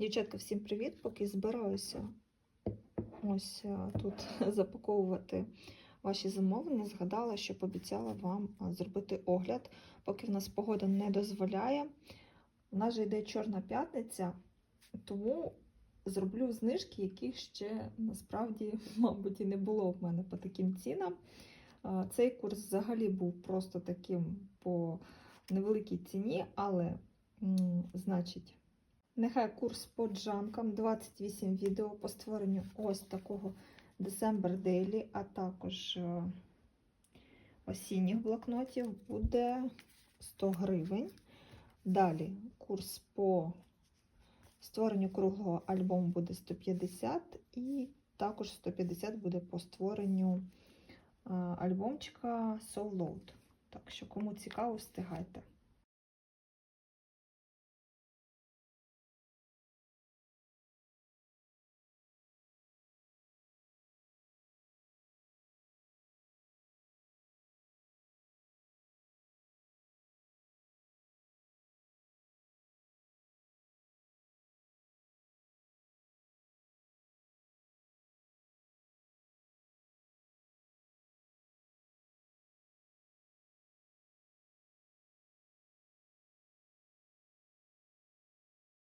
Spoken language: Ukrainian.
Дівчатка, всім привіт! Поки збираюся ось е, тут запаковувати ваші замовлення, згадала, що пообіцяла вам зробити огляд, поки в нас погода не дозволяє. У нас же йде Чорна п'ятниця, тому зроблю знижки, яких ще насправді, мабуть, і не було в мене по таким цінам. Цей курс взагалі був просто таким по невеликій ціні, але, значить, Нехай курс по джамкам 28 відео по створенню ось такого December Daily, а також е, осінніх блокнотів буде 100 гривень. Далі курс по створенню круглого альбому буде 150 і також 150 буде по створенню е, альбомчика Soul Load. Так що, кому цікаво, встигайте.